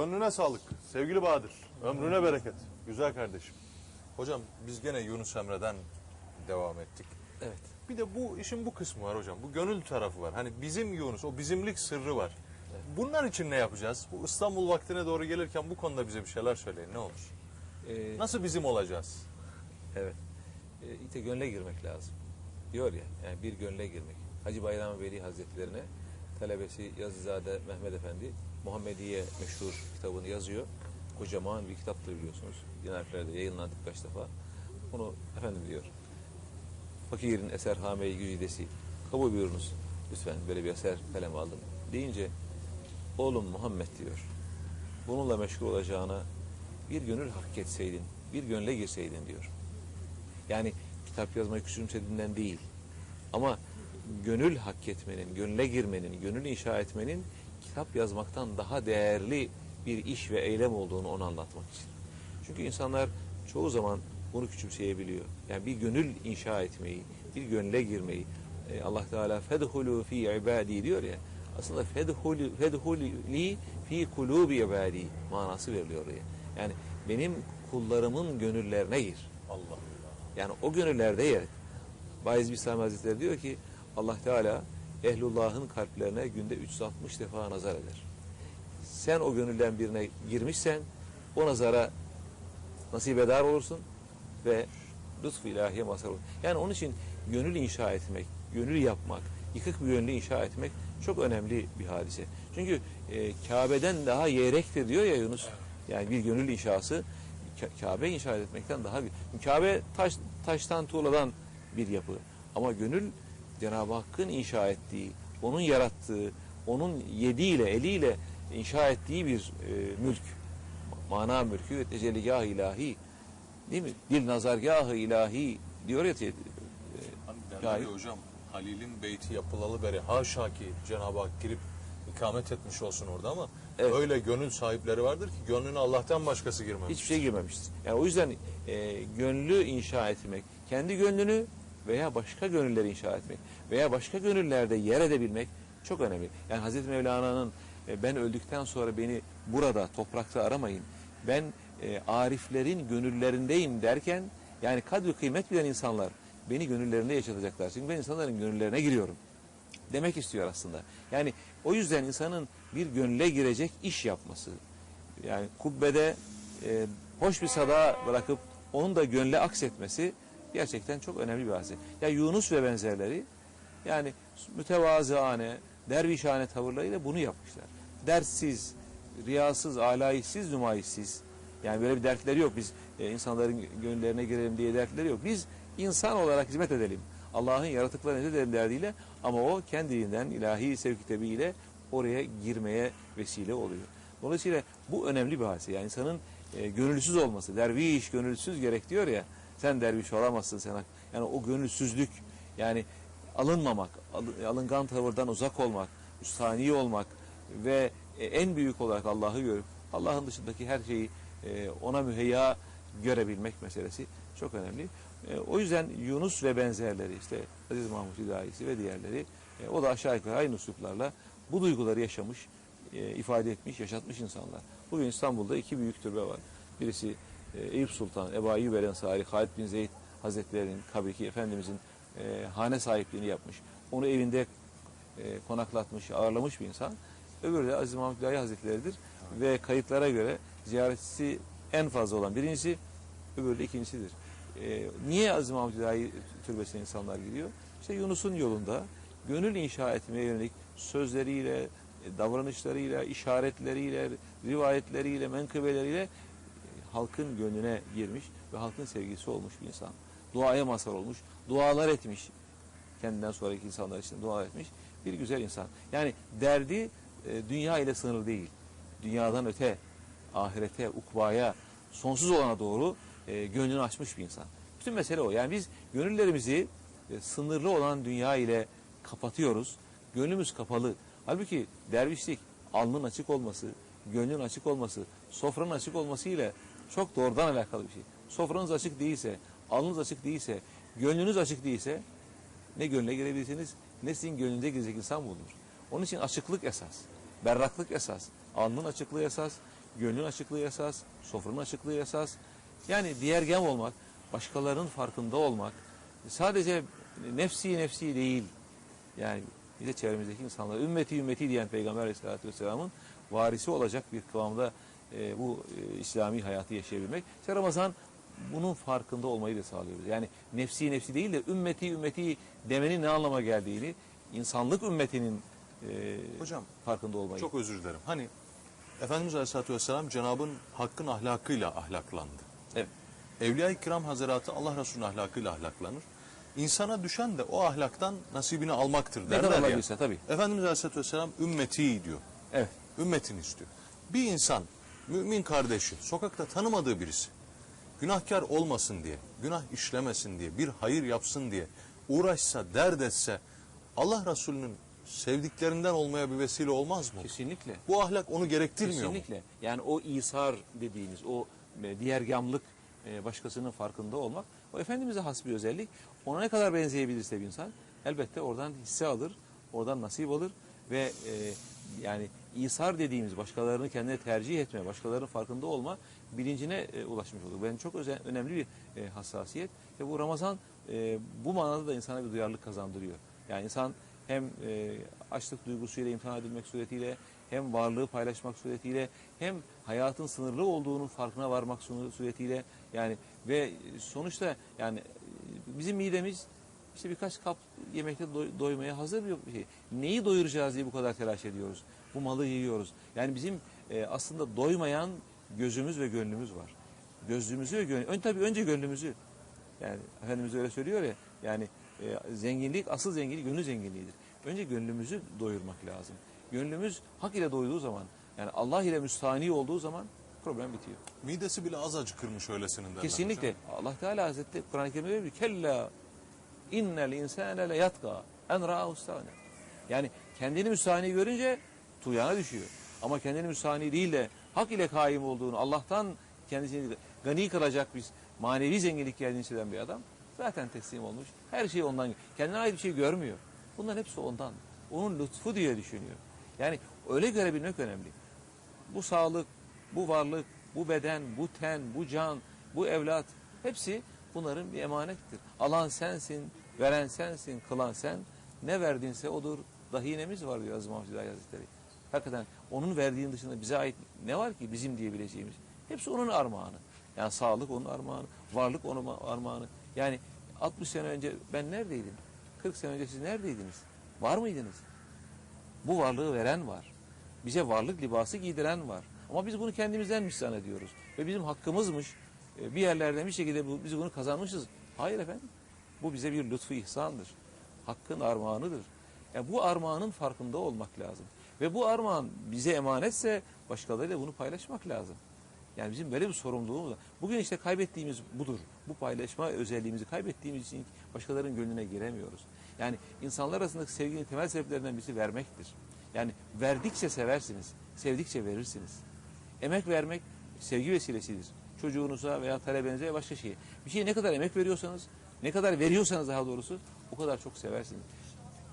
Gönlüne sağlık sevgili Bahadır. Ömrüne bereket. Güzel kardeşim. Hocam biz gene Yunus Emre'den devam ettik. Evet. Bir de bu işin bu kısmı var hocam. Bu gönül tarafı var. Hani bizim Yunus, o bizimlik sırrı var. Bunlar için ne yapacağız? Bu İstanbul vaktine doğru gelirken bu konuda bize bir şeyler söyleyin ne olur. Ee, Nasıl bizim olacağız? Evet. E, işte gönle girmek lazım. Diyor ya, yani bir gönle girmek. Hacı Bayram Veli Hazretlerine talebesi Yazızade Mehmet Efendi Muhammediye meşhur kitabını yazıyor. Kocaman bir kitaptır biliyorsunuz. Harflerde yayınlandı birkaç defa. Bunu efendim diyor. Fakirin eser hame-i güzidesi. Kabul buyurunuz lütfen böyle bir eser kalem aldım. Deyince oğlum Muhammed diyor. Bununla meşgul olacağına bir gönül hak etseydin, bir gönle girseydin diyor. Yani kitap yazmayı küçümsediğinden değil. Ama gönül hak etmenin, gönle girmenin, gönül inşa etmenin kitap yazmaktan daha değerli bir iş ve eylem olduğunu ona anlatmak için. Çünkü insanlar çoğu zaman bunu küçümseyebiliyor. Yani bir gönül inşa etmeyi, bir gönle girmeyi. e, Allah Teala fedhulu fi ibadi diyor ya. Aslında fedhulu fedhuli fi kulubi ibadi manası veriliyor oraya. Yani benim kullarımın gönüllerine gir. Allah Allah. Yani o gönüllerde yer. Bayez Bistami Hazretleri diyor ki Allah Teala ehlullahın kalplerine günde 360 defa nazar eder. Sen o gönülden birine girmişsen o nazara nasibedar olursun ve lütfu ilahiye mazhar olur. Yani onun için gönül inşa etmek, gönül yapmak, yıkık bir gönlü inşa etmek çok önemli bir hadise. Çünkü e, Kabe'den daha yerektir diyor ya Yunus. Yani bir gönül inşası Ka- Kabe inşa etmekten daha bir. Kabe taş, taştan tuğladan bir yapı. Ama gönül Cenab-ı Hakk'ın inşa ettiği, onun yarattığı, onun yediğiyle, eliyle inşa ettiği bir e, mülk. Mana mülkü ve tecelligah ilahi. Değil mi? Dil nazargahı ilahi diyor ya. e, Hani hocam Halil'in beyti yapılalı beri haşa ki Cenab-ı Hak girip ikamet etmiş olsun orada ama Evet. öyle gönül sahipleri vardır ki gönlüne Allah'tan başkası girmemiş. Hiçbir şey girmemiştir. Yani o yüzden e, gönlü inşa etmek, kendi gönlünü veya başka gönülleri inşa etmek veya başka gönüllerde yer edebilmek çok önemli. Yani Hazreti Mevlana'nın e, ben öldükten sonra beni burada toprakta aramayın. Ben e, ariflerin gönüllerindeyim derken yani kadri kıymet bilen insanlar beni gönüllerinde yaşatacaklar. Çünkü ben insanların gönüllerine giriyorum demek istiyor aslında. Yani o yüzden insanın bir gönle girecek iş yapması. Yani kubbede e, hoş bir sada bırakıp onun da gönle aksetmesi gerçekten çok önemli bir hadise. Ya Yunus ve benzerleri yani mütevazıane, dervişhane tavırlarıyla bunu yapmışlar. Dertsiz, riyasız, alayişsiz, nümayişsiz. Yani böyle bir dertleri yok. Biz e, insanların gönüllerine girelim diye dertleri yok. Biz insan olarak hizmet edelim. Allah'ın yaratıklarına hizmet edelim derdiyle ama o kendiliğinden ilahi sevki tebiiyle oraya girmeye vesile oluyor. Dolayısıyla bu önemli bir hadise. Yani insanın e, gönülsüz olması, derviş gönülsüz gerek diyor ya. Sen derviş olamazsın sen. Yani o gönülsüzlük yani alınmamak, al- alıngan tavırdan uzak olmak, üstani olmak ve e, en büyük olarak Allah'ı görüp Allah'ın dışındaki her şeyi e, ona müheyya görebilmek meselesi çok önemli. E, o yüzden Yunus ve benzerleri işte Aziz Mahmut Hidayisi ve diğerleri o da aşağı yukarı aynı üsluplarla bu duyguları yaşamış, ifade etmiş, yaşatmış insanlar. Bugün İstanbul'da iki büyük türbe var. Birisi Eyüp Sultan, Ebu Ayyub el Ensari, Halid bin Zeyd Hazretleri'nin kabri ki Efendimizin e, hane sahipliğini yapmış. Onu evinde e, konaklatmış, ağırlamış bir insan. Öbürü de Aziz Mahmut Hüdayi Hazretleri'dir. Ve kayıtlara göre ziyaretçisi en fazla olan birincisi, öbürü de ikincisidir. E, niye Aziz Mahmut Hüdayi türbesine insanlar gidiyor? İşte Yunus'un yolunda gönül inşa etmeye yönelik sözleriyle, e, davranışlarıyla, işaretleriyle, rivayetleriyle, menkıbeleriyle halkın gönlüne girmiş ve halkın sevgisi olmuş bir insan. Duaya mazhar olmuş, dualar etmiş. Kendinden sonraki insanlar için dua etmiş bir güzel insan. Yani derdi e, dünya ile sınırlı değil. Dünyadan öte, ahirete, ukbaya, sonsuz olana doğru e, gönlünü açmış bir insan. Bütün mesele o. Yani biz gönüllerimizi e, sınırlı olan dünya ile kapatıyoruz. Gönlümüz kapalı. Halbuki dervişlik alnın açık olması, gönlün açık olması, sofranın açık olması ile çok doğrudan alakalı bir şey. Sofranız açık değilse, alnınız açık değilse, gönlünüz açık değilse ne gönlüne girebilirsiniz ne sizin gönlünüze girecek insan bulunur. Onun için açıklık esas, berraklık esas, alnın açıklığı esas, Gönlün açıklığı esas, sofranın açıklığı esas. Yani diğer gem olmak, başkalarının farkında olmak, sadece nefsi nefsi değil. Yani bize çevremizdeki insanlar, ümmeti ümmeti diyen Peygamber Aleyhisselatü Vesselam'ın varisi olacak bir kıvamda e, bu e, İslami hayatı yaşayabilmek. İşte Ramazan bunun farkında olmayı da sağlıyoruz. Yani nefsi nefsi değil de ümmeti ümmeti demenin ne anlama geldiğini, insanlık ümmetinin e, Hocam, farkında olmayı. Çok özür dilerim. Hani Efendimiz Aleyhisselatü Vesselam Cenab'ın hakkın ahlakıyla ahlaklandı. Evet. Evliya-i Kiram Hazretleri Allah Resulü'nün ahlakıyla ahlaklanır. İnsana düşen de o ahlaktan nasibini almaktır Ne derler kadar ya. tabii. Efendimiz Aleyhisselatü Vesselam ümmeti diyor. Evet. Ümmetini istiyor. Bir insan, mümin kardeşi, sokakta tanımadığı birisi, günahkar olmasın diye, günah işlemesin diye, bir hayır yapsın diye uğraşsa, dert etse, Allah Resulü'nün sevdiklerinden olmaya bir vesile olmaz mı? Kesinlikle. Bu ahlak onu gerektirmiyor mu? Kesinlikle. Yani o isar dediğimiz, o e, diğer gamlık e, başkasının farkında olmak, o Efendimiz'e has bir özellik. Ona ne kadar benzeyebilirse bir insan, elbette oradan hisse alır, oradan nasip alır ve e, yani isar dediğimiz başkalarını kendine tercih etme, başkalarının farkında olma bilincine e, ulaşmış olur. Ben çok özel, önemli bir e, hassasiyet ve bu Ramazan e, bu manada da insana bir duyarlılık kazandırıyor. Yani insan hem e, açlık duygusuyla imtihan edilmek suretiyle hem varlığı paylaşmak suretiyle hem hayatın sınırlı olduğunun farkına varmak suretiyle yani ve sonuçta yani e, bizim midemiz işte birkaç kap yemekte doy- doymaya hazır bir şey. Neyi doyuracağız diye bu kadar telaş ediyoruz. Bu malı yiyoruz. Yani bizim e, aslında doymayan gözümüz ve gönlümüz var. Gözlüğümüzü ve gönlümüzü. Ön, tabii önce gönlümüzü. Yani Efendimiz öyle söylüyor ya. Yani e, zenginlik, asıl zenginlik gönül zenginliğidir. Önce gönlümüzü doyurmak lazım. Gönlümüz hak ile doyduğu zaman, yani Allah ile müstahni olduğu zaman problem bitiyor. Midesi bile az acıkırmış öylesinin derler. Kesinlikle. Allah Teala Hazretleri Kur'an-ı Kerim'de diyor ki kella innel insane le yatka en ra'ahu. Yani kendini müstahni görünce tuyana düşüyor. Ama kendini müstahni değil de hak ile kaim olduğunu Allah'tan kendisini gani kılacak bir manevi zenginlik geldiğini hisseden bir adam zaten teslim olmuş. Her şey ondan. Kendine ait bir şey görmüyor. Bunların hepsi ondan. Onun lütfu diye düşünüyor. Yani öyle görebilmek önemli. Bu sağlık, bu varlık, bu beden, bu ten, bu can, bu evlat hepsi bunların bir emanettir. Alan sensin, veren sensin, kılan sen. Ne verdinse odur. Dahinemiz var diyor Mahmud Hüdayi Hazretleri. Hakikaten onun verdiğinin dışında bize ait ne var ki bizim diyebileceğimiz? Hepsi onun armağanı. Yani sağlık onun armağanı, varlık onun armağanı. Yani 60 sene önce ben neredeydim? 40 sene önce siz neredeydiniz? Var mıydınız? Bu varlığı veren var. Bize varlık libası giydiren var. Ama biz bunu kendimizdenmiş zannediyoruz. Ve bizim hakkımızmış. e, Bir yerlerden bir şekilde biz bunu kazanmışız. Hayır efendim. Bu bize bir lütfu ihsandır. Hakkın armağanıdır. Yani bu armağanın farkında olmak lazım. Ve bu armağan bize emanetse başkalarıyla bunu paylaşmak lazım. Yani bizim böyle bir sorumluluğumuz var. Bugün işte kaybettiğimiz budur. Bu paylaşma özelliğimizi kaybettiğimiz için başkalarının gönlüne giremiyoruz. Yani insanlar arasındaki sevginin temel sebeplerinden birisi vermektir. Yani verdikçe seversiniz, sevdikçe verirsiniz. Emek vermek sevgi vesilesidir. Çocuğunuza veya talebenize başka şeye. Bir şeye ne kadar emek veriyorsanız, ne kadar veriyorsanız daha doğrusu o kadar çok seversiniz.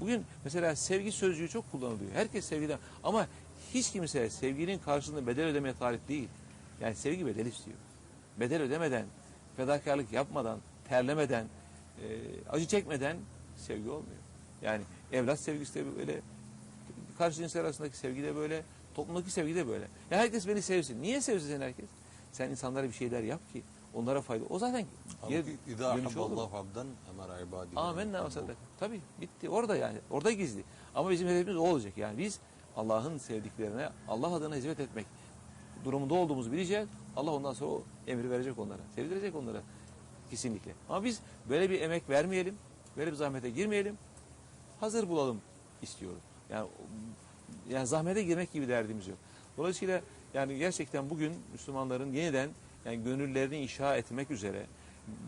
Bugün mesela sevgi sözcüğü çok kullanılıyor. Herkes sevgiden ama hiç kimse sevginin karşılığında bedel ödemeye talip değil. Yani sevgi bedel istiyor. Bedel ödemeden, fedakarlık yapmadan, terlemeden, e, acı çekmeden sevgi olmuyor. Yani evlat sevgisi de böyle, karşı cinsler arasındaki sevgi de böyle, toplumdaki sevgi de böyle. Ya herkes beni sevsin. Niye sevsin herkes? Sen insanlara bir şeyler yap ki onlara fayda. O zaten dönüşü olur. habballahu abden. Amenna ve sadaka. Tabii bitti. Orada yani. Orada gizli. Ama bizim hedefimiz o olacak. Yani biz Allah'ın sevdiklerine Allah adına hizmet etmek durumunda olduğumuzu bileceğiz. Allah ondan sonra o emri verecek onlara. Sevdirecek onlara. Kesinlikle. Ama biz böyle bir emek vermeyelim. Böyle bir zahmete girmeyelim. Hazır bulalım istiyoruz. Yani yani zahmete girmek gibi derdimiz yok. Dolayısıyla yani gerçekten bugün Müslümanların yeniden yani gönüllerini inşa etmek üzere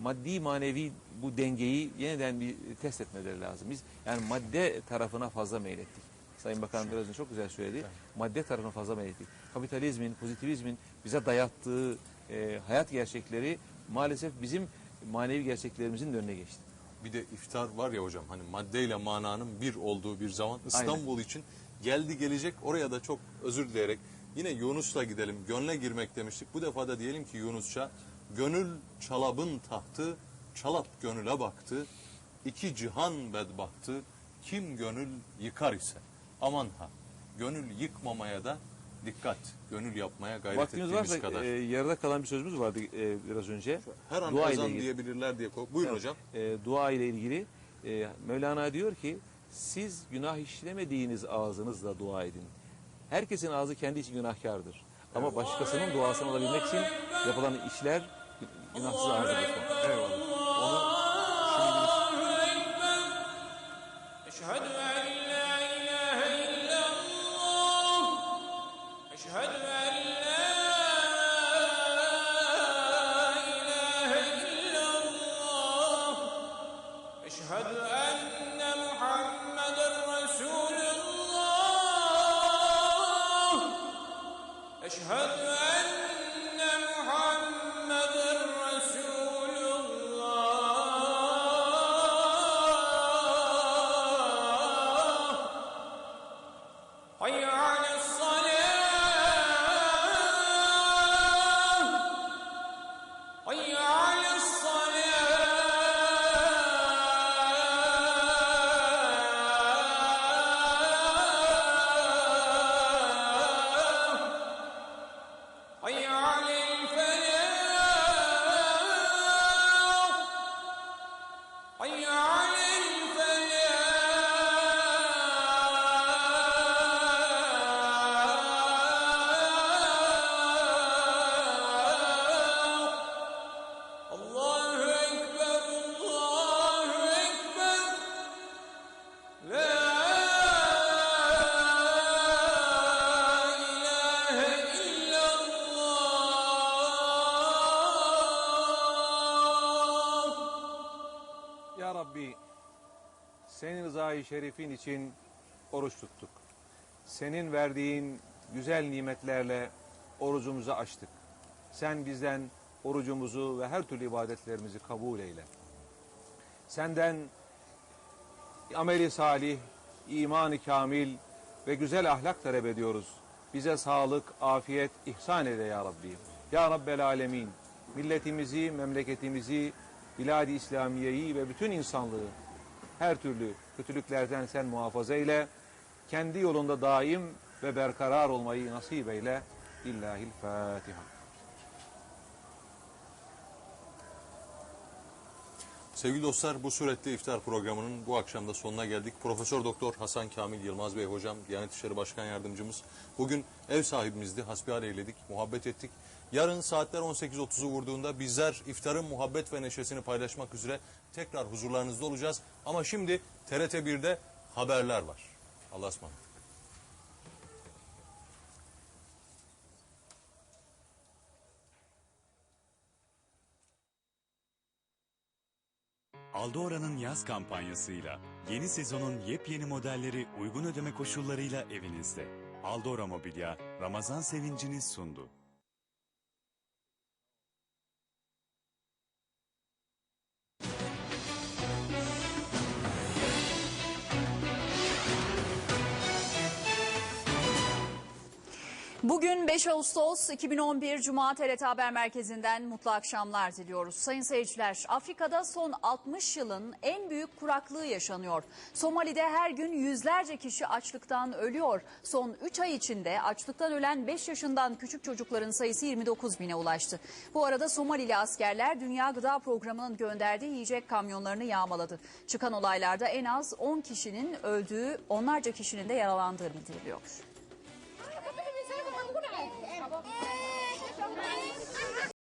maddi manevi bu dengeyi yeniden bir test etmeleri lazım. Biz yani madde tarafına fazla meylettik. Sayın Bakan biraz önce çok güzel söyledi. Madde tarafına fazla meylettik. Kapitalizmin, pozitivizmin bize dayattığı e, hayat gerçekleri maalesef bizim manevi gerçeklerimizin de önüne geçti. Bir de iftar var ya hocam hani maddeyle mananın bir olduğu bir zaman İstanbul için geldi gelecek oraya da çok özür dileyerek Yine Yunus'la gidelim. Gönle girmek demiştik. Bu defa da diyelim ki Yunusça gönül çalabın tahtı çalap gönüle baktı. İki cihan bedbahtı kim gönül yıkar ise. Aman ha gönül yıkmamaya da dikkat. Gönül yapmaya gayret Vaktimiz ettiğimiz varsa kadar. e, yarıda kalan bir sözümüz vardı e, biraz önce. Her an Dua ezan ilgili. diyebilirler diye kork. Buyurun hocam. E, dua ile ilgili e, Mevlana diyor ki siz günah işlemediğiniz ağzınızla dua edin. Herkesin ağzı kendi için günahkardır. Ama başkasının duasını alabilmek için yapılan işler günahsız ağzı tutmak. Eyvallah. Onu şimdi... rızayı şerifin için oruç tuttuk. Senin verdiğin güzel nimetlerle orucumuzu açtık. Sen bizden orucumuzu ve her türlü ibadetlerimizi kabul eyle. Senden ameli salih, imanı kamil ve güzel ahlak talep ediyoruz. Bize sağlık, afiyet, ihsan eyle ya Rabbi. Ya Rabbel Alemin, milletimizi, memleketimizi, bilad-i İslamiye'yi ve bütün insanlığı her türlü kötülüklerden sen muhafaza eyle. Kendi yolunda daim ve berkarar olmayı nasip eyle. İllahil Fatiha. Sevgili dostlar bu suretli iftar programının bu akşam da sonuna geldik. Profesör Doktor Hasan Kamil Yılmaz Bey hocam, Diyanet İşleri Başkan Yardımcımız. Bugün ev sahibimizdi, hasbihal eyledik, muhabbet ettik. Yarın saatler 18.30'u vurduğunda bizler iftarın muhabbet ve neşesini paylaşmak üzere tekrar huzurlarınızda olacağız. Ama şimdi TRT 1'de haberler var. Allah'a ısmarladık. Aldora'nın yaz kampanyasıyla yeni sezonun yepyeni modelleri uygun ödeme koşullarıyla evinizde. Aldora Mobilya Ramazan sevincini sundu. Bugün 5 Ağustos 2011 Cuma TRT Haber Merkezi'nden mutlu akşamlar diliyoruz. Sayın seyirciler, Afrika'da son 60 yılın en büyük kuraklığı yaşanıyor. Somali'de her gün yüzlerce kişi açlıktan ölüyor. Son 3 ay içinde açlıktan ölen 5 yaşından küçük çocukların sayısı 29 bine ulaştı. Bu arada Somalili askerler Dünya Gıda Programı'nın gönderdiği yiyecek kamyonlarını yağmaladı. Çıkan olaylarda en az 10 kişinin öldüğü, onlarca kişinin de yaralandığı bildiriliyor. Yay!